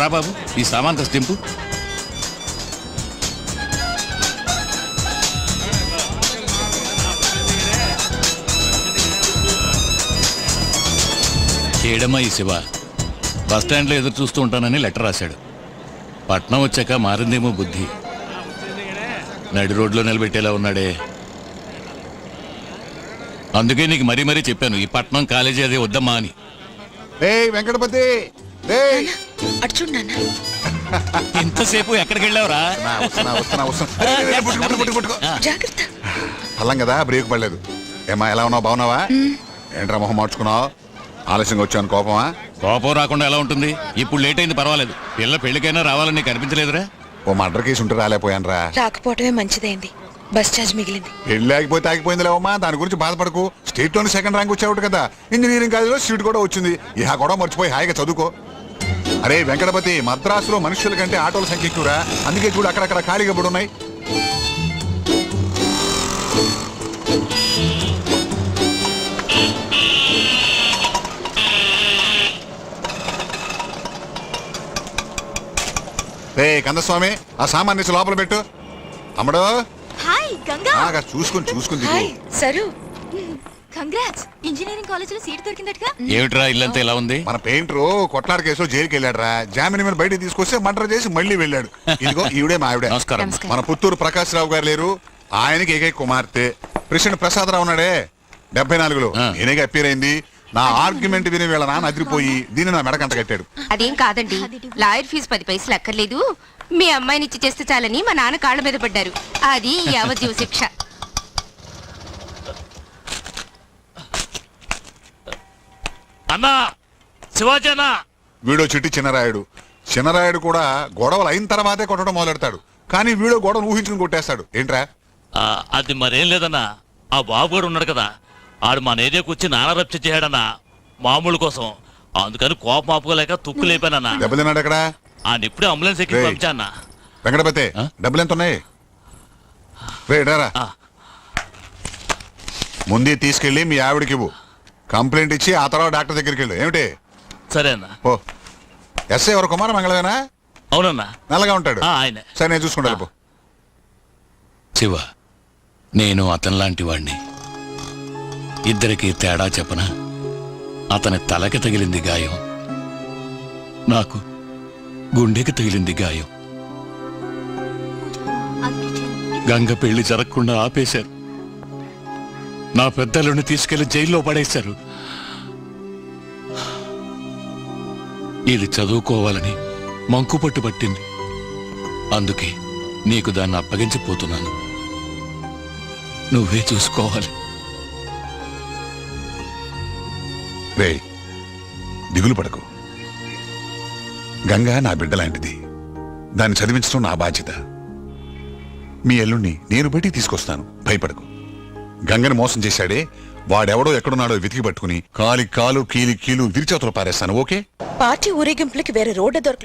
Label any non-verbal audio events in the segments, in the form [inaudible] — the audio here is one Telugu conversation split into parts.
రా బాబు ఈ సామాన్ తెంపు. ఏడమ్మా ఈ శివ. బస్ స్టాండ్లో ఎదురు చూస్తూ ఉంటానని లెటర్ రాశాడు. పట్నం వచ్చాక మారిందేమో బుద్ధి. నడి రోడ్లో నిలబెట్టేలా ఉన్నాడే. అందుకే నీకు మరీ మరీ చెప్పాను ఈ పట్నం కాలేజీ అదే వద్దమ్మా అని. వెంకటపతి! అటు చూడు నాన్న. ఇంతసేపు ఎక్కడికి వెళ్ళావురా. జాగ్రత్త. పల్లం కదా బ్రేక్ పడలేదు. ఏమా ఎలా ఉన్నావు? బాగున్నావా? ఏంట్రా మొహం మార్చుకున్నావు? ఆలస్యంగా వచ్చాను కోపమా? కోపం రాకుండా ఎలా ఉంటుంది? ఇప్పుడు లేట్ అయింది పర్వాలేదు. పిల్ల పెళ్ళికైనా రావాలని కనిపించలేదురా? ఓ మర్డర్ కేసు ఉంటే రాలేకపోయాను రా రాకపోవటమే మంచిదైంది. బస్ ఛార్జ్ మిగిలింది. పెళ్ళి ఆగిపోతే ఆగిపోయింది లేవమ్మా దాని గురించి బాధపడకు. స్టేట్లోని సెకండ్ ర్యాంక్ వచ్చావుట కదా. ఇంజనీరింగ్ కాలేజీలో సీట్ కూడా వచ్చింది. ఇహా కూడా మర్చిపోయి హాయిగా చదువుకో. అరే వెంకటపతి మద్రాసులో మనుషుల కంటే ఆటోల సంఖ్య ఎక్కువరా? అందుకే చూడు అక్కడక్కడ ఖాళీగా పడి ఉన్నాయి. రే కందస్వామి ఆ సామాన్ తీసి లోపల పెట్టు. తమ్ముడు ఆగా చూసుకుని చూసుకుని సరు. కంగ్రాట్స్ ఇంజనీరింగ్ కాలేజీలో సీట్ దొరికిందటగా? ఏమిట్రా ఇల్లంతా ఎలా ఉంది? మన పెయింటర్ కొట్లాడ కేసులో జైలుకి వెళ్ళాడు రా జామీన్ మీద బయటికి తీసుకొస్తే మర్డర్ చేసి మళ్ళీ వెళ్ళాడు. [laughs] ఇదిగో ఈవిడే మా ఆవిడే. నమస్కారం. మన పుత్తూరు ప్రకాష్ రావు గారు లేరు. ఆయనకి ఏకైక కుమార్తె. ప్రెసిడెంట్ ప్రసాద్ రావు ఉన్నాడే. డెబ్బై నాలుగులో. నేనేగా అప్పీర్ అయింది. నా ఆర్గ్యుమెంట్ విని వీళ్ళ నాన్న అదిరిపోయి దీన్ని నా మెడకంట కట్టాడు. అదేం కాదండి. లాయర్ ఫీజు పది పైసలు అక్కర్లేదు. మీ అమ్మాయిని ఇచ్చి చేస్తే చాలని మా నాన్న కాళ్ళ మీద పడ్డారు. అది యావజ్జీవ శిక్ష. అన్నా శివాజీ అన్నా. వీడో చిట్టి చిన్నరాయుడు. చిన్నరాయుడు కూడా గొడవలు అయిన తర్వాతే కొట్టడం మొదలెడతాడు. కానీ వీడో గొడవలు ఊహించుకుని కొట్టేస్తాడు. ఏంట్రా? అది మరేం లేదన్నా. ఆ బాబు కూడా ఉన్నాడు కదా. ఆడు మన ఏరియాకి వచ్చి నాన్న రప్చ చేయడన్నా మామూలు కోసం. అందుకని కోపం ఆపుకోలేక తుక్కు లేపానన్నా. దెబ్బతిన్నాడు అక్కడ ఆయన ఇప్పుడే అంబులెన్స్ ఎక్కి అన్నా. వెంకటపతి? డబ్బులు ఎంత ఉన్నాయి రే డారా ఆ. ముందే తీసుకెళ్ళి మీ ఆవిడకి ఇవ్వు కంప్లైంట్ ఇచ్చి ఆ తర్వాత డాక్టర్ దగ్గరికి వెళ్ళు. ఏమిటి? సరే అన్నా. ఓ. ఎస్ఐ ఎవరు కుమార? మంగళవేనా? అవునన్నా. నల్లగా ఉంటాడు. ఆయనే. సరే నేను చూసుకుంటాను పో శివ నేను అతని లాంటి వాణ్ణి. ఇద్దరికి తేడా చెప్పనా? అతని తలకి తగిలింది గాయం. నాకు గుండెకి తగిలింది గాయం. గంగ పెళ్ళి జరగకుండా ఆపేశారు. నా పెద్దలను తీసుకెళ్ళి జైల్లో పడేశారు. ఇది చదువుకోవాలని మంకుపట్టు పట్టింది. అందుకే నీకు దాన్ని అప్పగించిపోతున్నాను నువ్వే చూసుకోవాలి. రే దిగులు పడకు. గంగా నా బిడ్డ లాంటిది దాన్ని చదివించడం నా బాధ్యత. మీ ఎల్లుణ్ణి నేను బయటికి తీసుకొస్తాను. భయపడకు. గంగని మోసం చేశాడే. వాడెవడో ఎక్కడున్నాడో వెతికి పట్టుకుని కాలి కాలు కీలి కీలు విరిచేతలు పారేస్తాను ఓకే? పార్టీ ఊరేగింపులకి వేరే రోడ్డు దొరక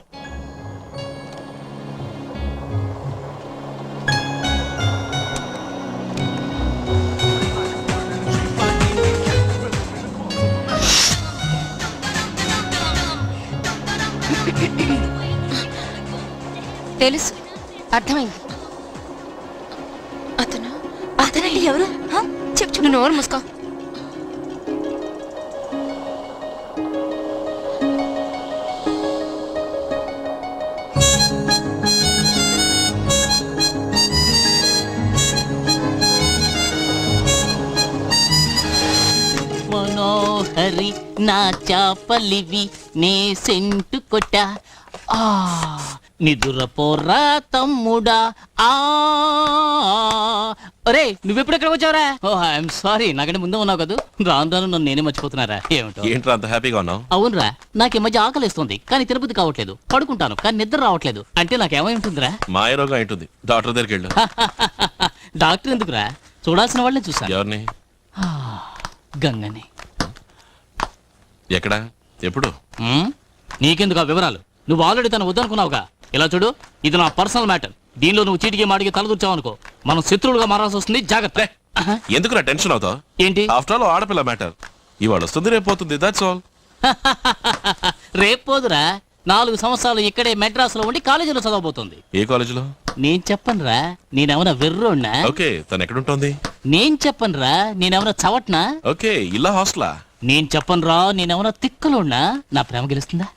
తెలుసు. అర్థమైంది. అతను అతనండి ఎవరు? చెప్పు నువ్వు నోరు మూసుకో. మనోహరి నా చాపలివి నే సెంటు కొట్ట. ఆ నిదురపోరా తమ్ముడా. ఆ. ఒరే నువ్వెప్పుడు ఎక్కడికి వచ్చావురా? ఓ ఐఎమ్ సారీ నాకంటే ముందే ఉన్నావు కదా. రాను రాను నన్ను నేనే మర్చిపోతున్నారా? ఏమిటో? ఏంట్రా అంత హ్యాపీగా ఉన్నావు? అవునరా నాకు ఈ మధ్య ఆకలిస్తుంది కానీ తిరుపతి కావట్లేదు. పడుకుంటాను కానీ నిద్ర రావట్లేదు. అంటే నాకేమై ఉంటుందిరా? మాయరోగం ఉంటుంది. డాక్టర్ దగ్గరికి వెళ్ళు. [laughs] డాక్టర్ ఎందుకురా? చూడాల్సిన వాళ్ళని చూసాను ఎవరిని? గంగని. ఎక్కడ? ఎప్పుడు? ఉమ్, నీకెందుకు ఆ వివరాలు? నువ్వు ఆల్రెడీ తను వద్దనుకున్నావుగా. ఇలా చూడు ఇది నా పర్సనల్ మ్యాటర్. దీనిలో నువ్వు చీటికి మాటికి తలదూర్చావు అనుకో. మనం శత్రువులుగా మారాల్సి వస్తుంది జాగ్రత్త. ఎందుకు నా టెన్షన్ అవుతావు? ఏంటి? ఆఫ్టర్ ఆల్ ఆడపిల్ల మ్యాటర్ ఇవాళ వస్తుంది రేపు పోతుంది దట్స్ ఆల్ [laughs] రేపు పోదురా. నాలుగు సంవత్సరాలు ఇక్కడే మెడ్రాస్లో ఉండి కాలేజీలో చదవబోతుంది. ఏ కాలేజీలో? నేను చెప్పనురా నేనేమన్నా వెర్రోడ్నా? ఓకే తను ఎక్కడుంటోంది? నేను చెప్పనురా నేనేమన్నా చవట్నా? ఓకే ఇలా హాస్టలా? నేను చెప్పనురా నేనేమన్నా తిక్కలోడ్నా? నా ప్రేమ గెలుస్తుందా?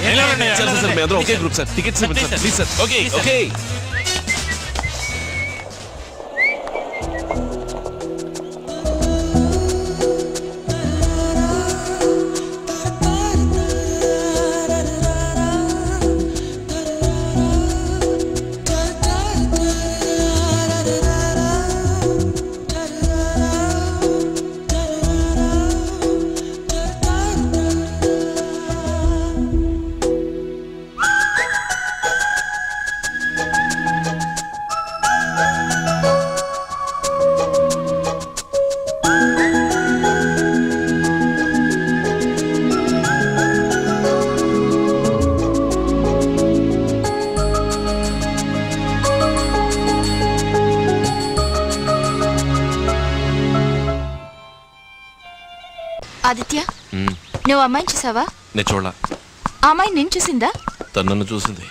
సార్ సార్, సార్ మీ అందరూ ఒకే గ్రూప్ సార్ టికెట్స్ ఇవ్వండి sir please sir okay okay Aditya నువ్వు అమ్మాయిని చూసావా? నేను చూడలా. ఆ అమ్మాయి నేను చూసిందా? తను నన్ను చూసింది.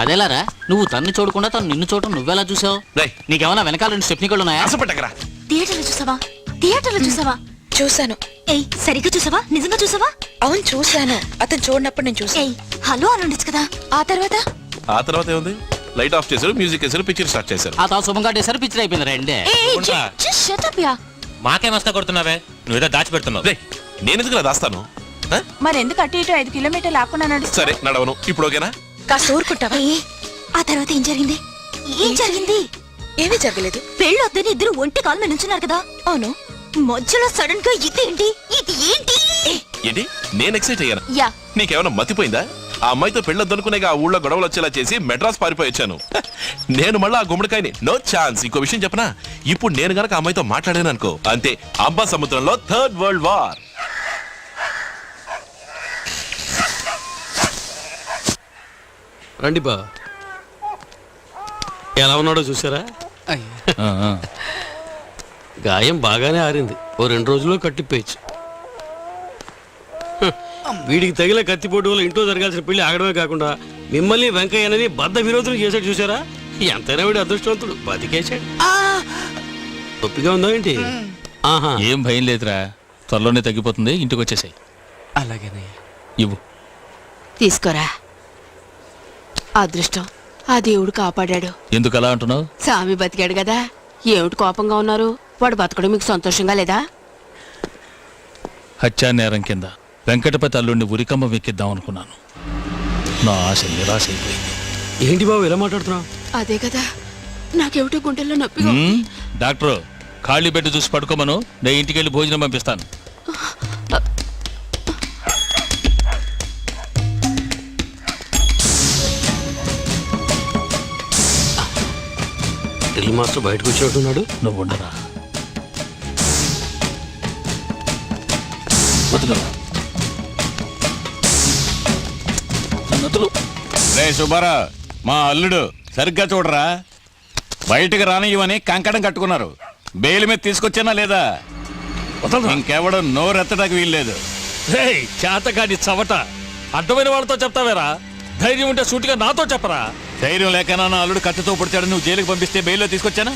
అదేలారా? నువ్వు తన్ను చూడకుండా తను నిన్ను చూడటం నువ్వెలా చూసావు? రేయ్. నీకేమన్నా వెనకాల రెండు స్టెప్నికలు ఉన్నాయా? ఆశపడ్డకరా థియేటర్లో చూసావా? థియేటర్లో చూసావా? చూశాను. ఏయ్ సరిగ్గా చూసావా? నిజంగా చూసావా? అవును చూశాను. అతను చూడనప్పుడు నేను చూసాను ఏయ్ హలో అని ఉండొచ్చు కదా. ఆ తర్వాత? ఆ తర్వాత ఏముంది? లైట్ ఆఫ్ చేశారు మ్యూజిక్ వేశారు పిక్చర్ స్టార్ట్ చేశారు. ఆ తా శుభం కట్టేసరి పిక్చర్ అయిపోయింది రెండే. షట్ అప్ యా. మాకేమస్తా కొడుతున్నావే? నువ్వేదో దాచిపెడుతున్నావు. నేను ఎందుకు దాస్తాను ఆ? మరి ఎందుకు అటు ఇటు ఐదు కిలోమీటర్లు ఆకుండా నడుస్తా సరే నడవను. ఇప్పుడు ఓకేనా? కాస్త ఊరుకుంటావా? ఆ తర్వాత ఏం జరిగింది? ఏం జరిగింది? ఏమీ జరగలేదు. పెళ్ళొద్దని ఇద్దరు ఒంటి కాలు మీద నుంచున్నారు కదా. అవును. మధ్యలో సడన్గా ఇదేంటి ఇది ఏంటి? ఏంటి? నేను ఎక్సైట్ అయ్యాను. యా. నీకేమైనా మతిపోయిందా? ఆ అమ్మాయితో పెళ్ళొద్దనుకునేగా ఆ ఊళ్ళో గొడవలు వచ్చేలా చేసి మెడ్రాస్ పారిపోయి వచ్చాను. హ, నేను మళ్ళీ ఆ గుమ్మడికాయని నో ఛాన్స్. ఇంకో విషయం చెప్పనా? ఇప్పుడు నేను గనక ఆ అమ్మాయితో మాట్లాడాను అనుకో అంతే. అంబా సముద్రంలో థర్డ్ వరల్డ్ వార్. రండి బా. ఎలా ఉన్నాడో చూసారా? గాయం బాగానే ఆరింది. ఓ రెండు రోజుల్లో కట్టిపోయచ్చు. వీడికి తగిన కత్తిపోటు వల్ల ఇంట్లో జరగాల్సిన పెళ్ళి ఆగడమే కాకుండా మిమ్మల్ని వెంకయ్యనని బద్ద విరోధులు చేశాడు చూసారా? ఎంతైనా వీడు అదృష్టవంతుడు. బతికేశాడు. ఒప్పిగా ఉందా ఏంటి? ఆహా. ఏం భయం లేదురా. త్వరలోనే తగ్గిపోతుంది. ఇంటికి వచ్చేసాయి అలాగేనే ఇవ్వు. తీసుకోరా. అదృష్టం. ఆ దేవుడు కాపాడాడు. ఎందుకు అలా అంటున్నావు? సామి బతికాడు కదా. ఏమిటి కోపంగా ఉన్నారు? వాడు బతకడం మీకు సంతోషంగా లేదా? హత్యా నేరం కింద వెంకటపతి అల్లుడిని ఉరికమ్మ వెక్కిద్దాం అనుకున్నాను. నా ఆశ నిరాశ అయిపోయింది ఏంటి బాబు ఎలా మాట్లాడుతున్నావు? అదే కదా. నాకేమిటో గుండెల్లో నొప్పిగా ఉమ్, డాక్టరు ఖాళీ బెడ్ చూసి పడుకోమను. నేను ఇంటికి వెళ్ళి భోజనం పంపిస్తాను. డ్రిల్ మాస్టర్ బయటకు వచ్చినట్టున్నాడు నువ్వు ఉండరా. వదిలు. రే సుబ్బారా మా అల్లుడు సరిగ్గా చూడరా? బయటకు రానియమని కంకణం కట్టుకున్నారు. బెయిల్ మీద తీసుకొచ్చానా లేదా? ఇంకెవడం నోరెత్తడానికి వీల్లేదు. రేయ్ చేతగాని చవట. అడ్డమైన వాళ్ళతో చెప్తావేరా? ధైర్యం ఉంటే సూటిగా నాతో చెప్పరా? ధైర్యం లేకనా నా అల్లుడు కత్తితో పుడతాడు నువ్వు జైలుకి పంపిస్తే బెయిల్లో తీసుకొచ్చానా?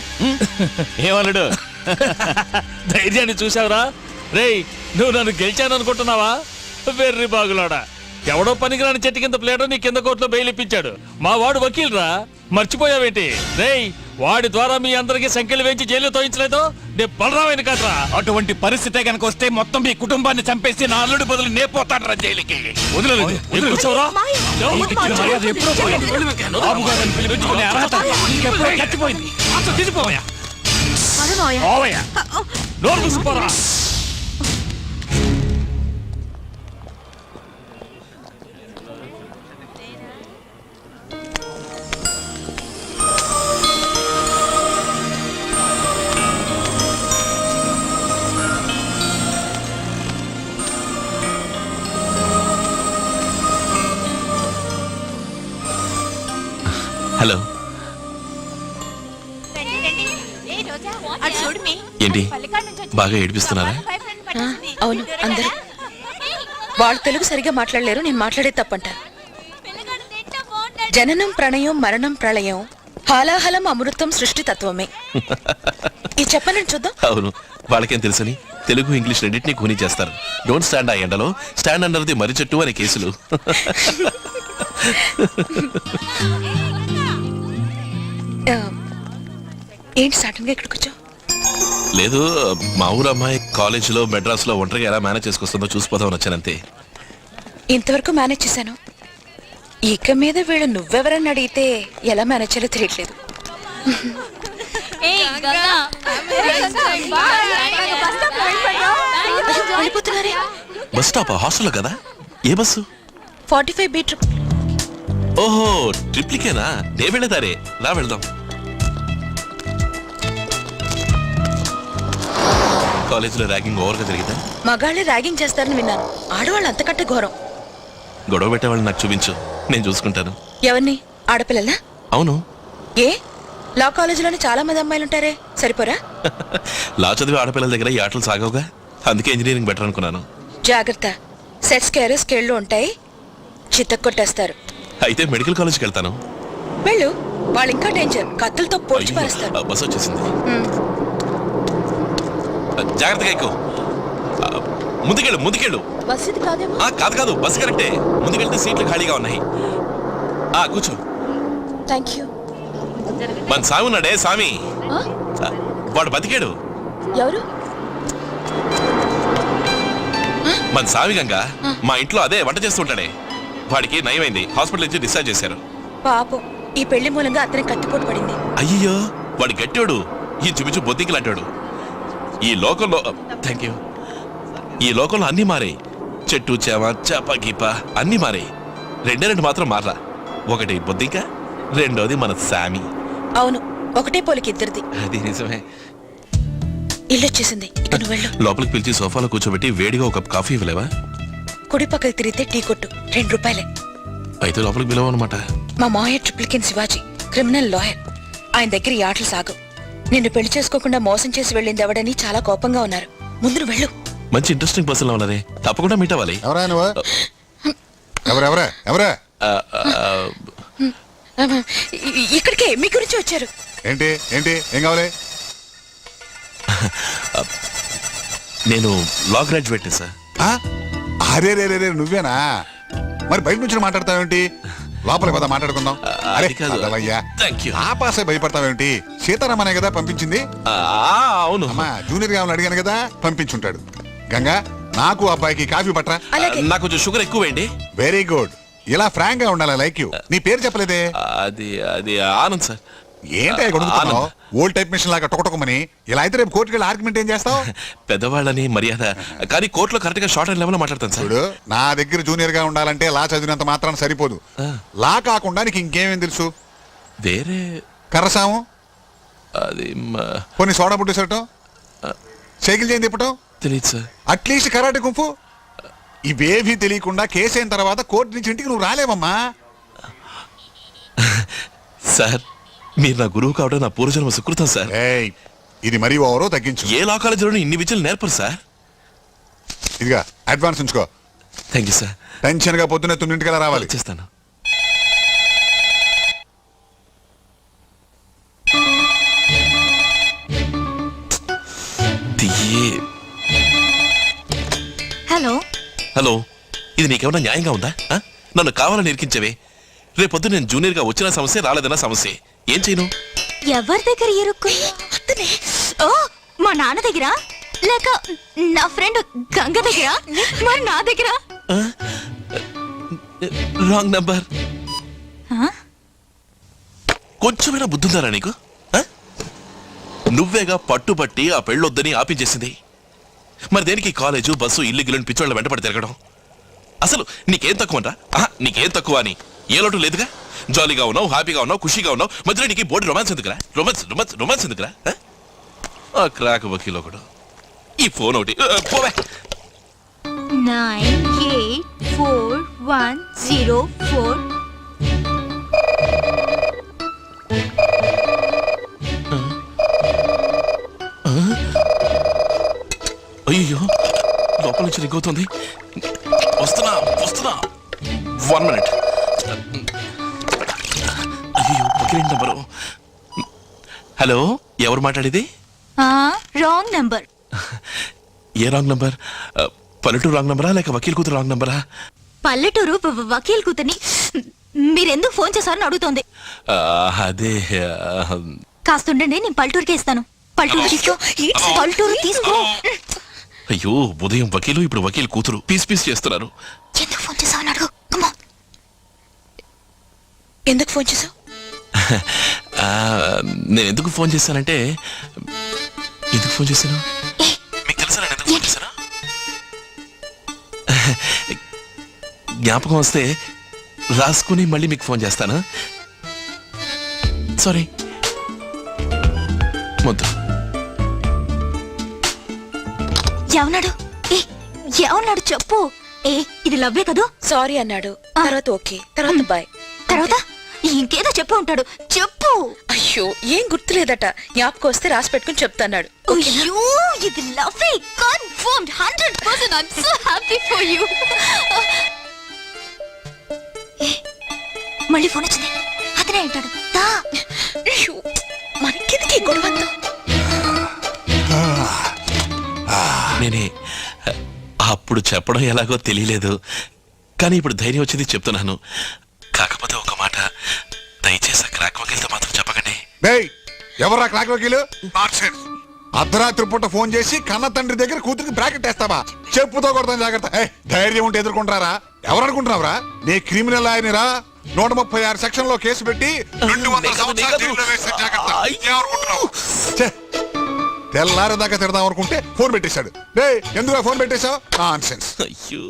ఏమల్లుడు ఏం ధైర్యాన్ని చూసావురా రేయ్ నువ్వు నన్ను గెలిచాను అనుకుంటున్నావా వెర్రి బాగులాడా. ఎవడో పనికిరాని చెట్టు కింద ప్లేటో నీ కింద కోర్టులో బెయిల్ ఇప్పించాడు. మా వాడు వకీల్రా. మర్చిపోయావేంటి? రేయ్ వాడి ద్వారా మీ అందరికీ సంఖ్యలు వేయించి జైలు తోయించలేదు? నేను బలరామైన కాదురా. అటువంటి పరిస్థితే కనుక వస్తే మొత్తం మీ కుటుంబాన్ని చంపేసి నా అల్లుడు బదులు నే పోతాడు రా జైలుకి చచ్చిపోయింది. పోవయ్యా. నోరు మూసుకుపోరా. ఏంటి? బాగా ఏడిపిస్తున్నారా. అవును అందరూ. వాళ్ళు తెలుగు సరిగా మాట్లాడలేరు నేను మాట్లాడే తప్పంట. జననం ప్రణయం మరణం ప్రళయం హాలాహలం అమృతం సృష్టి తత్వమే. ఈ చెప్పనండి చూద్దాం. అవును వాళ్ళకేం తెలుసని? తెలుగు ఇంగ్లీష్ రెండింటినీ కూని చేస్తారు. డోంట్ స్టాండ్ ఆ ఎండలో. స్టాండ్ అండర్ ది మర్రి చెట్టు అనే కేసులు. ఏంటి సడన్గా ఇక్కడికి వచ్చావు? లేదు మా ఊరు అమ్మాయి కాలేజీలో మెడ్రాస్లో ఒంటరిగా ఎలా మేనేజ్ చేసుకొస్తుందో చూసిపోదామని వచ్చానంతే. ఇంతవరకు మేనేజ్ చేశాను. ఇక మీద వీళ్ళు నువ్వెవరని అడిగితే ఎలా మేనేజ్ చేయాలో తెలియట్లేదు. బస్ స్టాప్లో వెళ్ళిపోయావు. అయ్యో, వెళ్ళిపోతున్నారే? బస్ స్టాప్ హాస్టల్లో కదా? ఏ bus? Forty five B trip. ఓహో ట్రిప్లికేనా? నే వెళ్ళేదారే. రా వెళ్దాం. కాలేజీలో ర్యాగింగ్ ఓవర్గా జరిగిందా? మగాళ్ళే ర్యాగింగ్ చేస్తారని విన్నాను. ఆడవాళ్ళు అంతకంటే ఘోరం. గొడవ పెట్టేవాళ్ళని నాకు చూపించు. నేను చూసుకుంటాను. ఎవరిని? ఆడపిల్లలా? అవును. ఏ? లా కాలేజీలోనే చాలా మంది అమ్మాయిలు ఉంటారే సరిపోరా? [laughs] లా చదివి ఆడపిల్లల దగ్గర ఈ ఆటలు సాగవుగా? అందుకే ఇంజనీరింగ్ బెటర్ అనుకున్నాను. జాగ్రత్త. సెట్స్ కేరస్ కేళ్ళు ఉంటాయి. చిత్త కొట్టేస్తారు. అయితే మెడికల్ కాలేజ్కి వెళ్తాను. వెళ్ళు. వాళ్ళు ఇంకా డేంజర్. కత్తులతో పొడిచి అయ్యో, పారేస్తారు. బస్ వచ్చేసింది. జాగ్రత్తగా ఎక్కువ. ముందుకెళ్ళు ముందుకెళ్ళు. బస్ ఇది కాదేమో? ఆ, కాదు కాదు బస్ కరెక్టే. ముందుకెళ్తే సీట్లు ఖాళీగా ఉన్నాయి. ఆ కూర్చో. థ్యాంక్ యూ మన సామి ఉన్నాడే సామి. వాడు బతికాడు. ఎవరు? మన సామి గంగ మా ఇంట్లో అదే వంట చేస్తుంటాడే వాడికి నయమైంది హాస్పిటల్ నుంచి డిశ్చార్జ్ చేశారు. పాపం ఈ పెళ్ళి మూలంగా అతని కత్తిపోటు పడింది. అయ్యో వాడు గట్టాడు. ఈ చూపించు బొద్దింకలాంటాడు. ఈ లోకంలో థ్యాంక్ యూ ఈ లోకంలో అన్ని మారాయి చెట్టు చేమ చేప గీప అన్ని మారాయి రెండే రెండు మాత్రం మారలా. ఒకటి బొద్దింక రెండోది మన సామి. అవును ఒకటే పోలికి ఇద్దరిది. అది నిజమే. ఇల్లు వచ్చేసింది. ఇక నువ్వు వెళ్ళు. లోపలికి పిలిచి సోఫాలో కూర్చోబెట్టి వేడిగా ఒక కప్ కాఫీ ఇవ్వలేవా? కుడి పక్కకి తిరిగితే టీ కొట్టు. రెండు రూపాయలే. అయితే లోపలికి పిలవన్నమాట మా మావయ్య ట్రిప్లికెన్ శివాజీ క్రిమినల్ లాయర్. ఆయన దగ్గర ఈ ఆటలు సాగు నిన్ను పెళ్ళి చేసుకోకుండా మోసం చేసి వెళ్ళింది ఎవడని చాలా కోపంగా ఉన్నారు. ముందు వెళ్ళు. మంచి ఇంట్రెస్టింగ్ పర్సన్ ఉన్నారే. తప్పకుండా మీట్ అవ్వాలి. ఎవరా నువ్వు? ఎవరెవరా ఎవరా ఇక్కడికే మీ గురించి వచ్చారు. ఏంటి ఏంటి ఏం కావాలి? నేను లా గ్రాడ్యుయేట్ సార్ ఆ? అరే రే రే రే నువ్వేనా? మరి బయట నుంచి మాట్లాడతావేంటి? లోపల పద మాట్లాడుకుందాం. అరే అది కాదు. అదవయ్యా. Thank you. ఆ పాసే భయపడతావేంటి సీతారామనే కదా పంపించింది? ఆ, అవును. అమ్మా జూనియర్గా అడిగాను కదా పంపించుంటాడు. గంగా నాకు అబ్బాయికి కాఫీ పట్రా. నాకు కొంచెం షుగర్ ఎక్కువేండి వెరీ గుడ్ ఇలా ఫ్రాంక్గా ఉండాలి లైక్ యూ నీ పేరు చెప్పలేదే? అది అది ఆనంద్ సార్. ఏంటి కొడుకుతున్నావు ఓల్డ్ టైప్ మిషన్ లాగా టొకటొకమని ఇలా అయితే రేపు కోర్టుకి ఆర్గ్యుమెంట్ ఏం చేస్తావు? [laughs] పెద్దవాళ్ళని మర్యాద. కానీ కోర్టులో కరెక్ట్గా షార్ట్ అండ్ లెవెల్ మాట్లాడతాను సార్. నా దగ్గర జూనియర్గా ఉండాలంటే లా చదివినంత మాత్రాన సరిపోదు. లా కాకుండా నీకు ఇంకేమేం తెలుసు? వేరే కర్రసాము? అది కొన్ని సోడా సరటం సైకిల్ చేయం తిప్పటం? తెలియదు సార్. At least karate kung fu? ఇవేవి తెలియకుండా కేసు అయిన తర్వాత కోర్టు నుంచి ఇంటికి నువ్వు రాలేవమ్మా. సార్ మీరు నా గురువు కావడం నా పూర్వజన్మ సుకృతం సార్. ఏయ్ ఇది మరీ ఓవరో తగ్గించు. ఏ లా కాలేజీలోనూ ఇన్ని విద్యలు నేర్పరు సార్? ఇదిగా అడ్వాన్స్ ఉంచుకో. థ్యాంక్ యూ సార్ టెన్షన్గా పొద్దున్నే తొమ్మిదింటికల్లా రావాలి. చేస్తాను. తీయే. హలో. హలో ఇది నీకేమన్నా న్యాయంగా ఉందా? ఆ? నన్ను కావాలని ఇరికించవే. రేపొద్దు నేను జూనియర్గా వచ్చిన సమస్య రాలేదన్న సమస్య. ఏం చేయను? ఎవరి దగ్గర ఇరుక్కు? ఓ మా నాన్న దగ్గర? లేక నా ఫ్రెండ్ గంగ దగ్గర? మరి నా దగ్గర? Wrong number. ఆ? కొంచెమైనా బుద్ధుందారా నీకు? ఆ? నువ్వేగా పట్టుబట్టి ఆ పెళ్ళొద్దని ఆపించేసింది. మరి దేనికి కాలేజు బస్సు ఇల్లు గిల్లుని పిచ్చోళ్ళ వెంటపడి తిరగడం? అసలు నీకేం తక్కువ అంటా నీకేం తక్కువ అని. ఏ లోటు లేదుగా? జాలీగా ఉన్నావు హ్యాపీగా ఉన్నావు ఖుషీగా ఉన్నావు. మధ్యలో నీకు బోర్డు రొమాన్స్ ఎందుకురా? రొమాన్స్ రొమాన్స్ రొమాన్స్ ఎందుకురా? ఆ? క్రాక్ వకీల్ ఒకడు. ఈ ఫోన్ ఒకటి. పోవే. Nine four zero four. అయ్యో లోపల నుంచి రిగ్గవుతుంది హలో ఎవరు మాట్లాడేది? Wrong number. ఏ రాంగ్ నంబర్? పల్లెటూరు రాంగ్ నంబరా లేక వకీల్ కూతురు రాంగ్ నంబరా? పల్లెటూరు వకీల్ కూతుర్ని మీరెందుకు ఫోన్ చేశారని అడుగుతోంది. ఆ, అదే కాస్తుండండి నేను పల్లెటూరుకే ఇస్తాను. పల్లెటూరు తీసుకో పల్లెటూరు తీసుకో. అయ్యో ఉదయం వకీలు ఇప్పుడు వకీల్ కూతురు. పీస్ పీస్ చేస్తున్నారు. ఎందుకు ఫోన్ చేశావని అడుగు. ఎందుకు ఫోన్ చేసావు [laughs] నేను ఎందుకు ఫోన్ చేశానంటే ఎందుకు ఫోన్ చేశాను? మీకు తెలుసా నేను ఎందుకు ఫోన్ చేశాను? జ్ఞాపకం వస్తే రాసుకుని మళ్ళీ మీకు ఫోన్ చేస్తాను. సారీ మొద్దు. ఏమన్నాడు? ఏ ఏమన్నాడు చెప్పు. ఏ ఇది లవ్వే కదూ? సారీ అన్నాడు. తర్వాత ఓకే. తర్వాత బాయ్. తర్వాత? ఇంకేదో చెప్పు ఉంటాడు చెప్పు. అయ్యో ఏం గుర్తులేదట. జ్ఞాపకం వస్తే రాసి పెట్టుకుని చెప్తాన్నాడు. అయ్యో ఇది confirmed hundred percent I'm so happy for you మళ్ళీ ఫోన్ వచ్చింది. అతనే అంటాడు. దా. అయ్యో, మనకెందుకు ఈ గొడవ అంతా? నేనే అప్పుడు చెప్పడం ఎలాగో తెలియలేదు. కానీ ఇప్పుడు ధైర్యం వచ్చింది చెప్తున్నాను. కాకపోతే ఒక ఎవరా క్లాక్ వకీలు. అర్ధరాత్రి పూట ఫోన్ చేసి కన్న తండ్రి దగ్గర కూతురికి బ్రాకెట్ వేస్తావా? చెప్పుతో కొడతాను జాగ్రత్త. ఏయ్, ధైర్యం ఉంటే ఎదుర్కొంటారా? ఎవరు అనుకుంటున్నావురా? నీ క్రిమినల్ ఆయనరా నూట ముప్పై ఆరు సెక్షన్లో కేసు పెట్టి రెండు వందల సంవత్సరాలు తెల్లారి దాకా తిడదాం అనుకుంటే ఫోన్ పెట్టేశాడు. డే ఎందుకు ఫోన్ పెట్టేశావు? అయ్యో.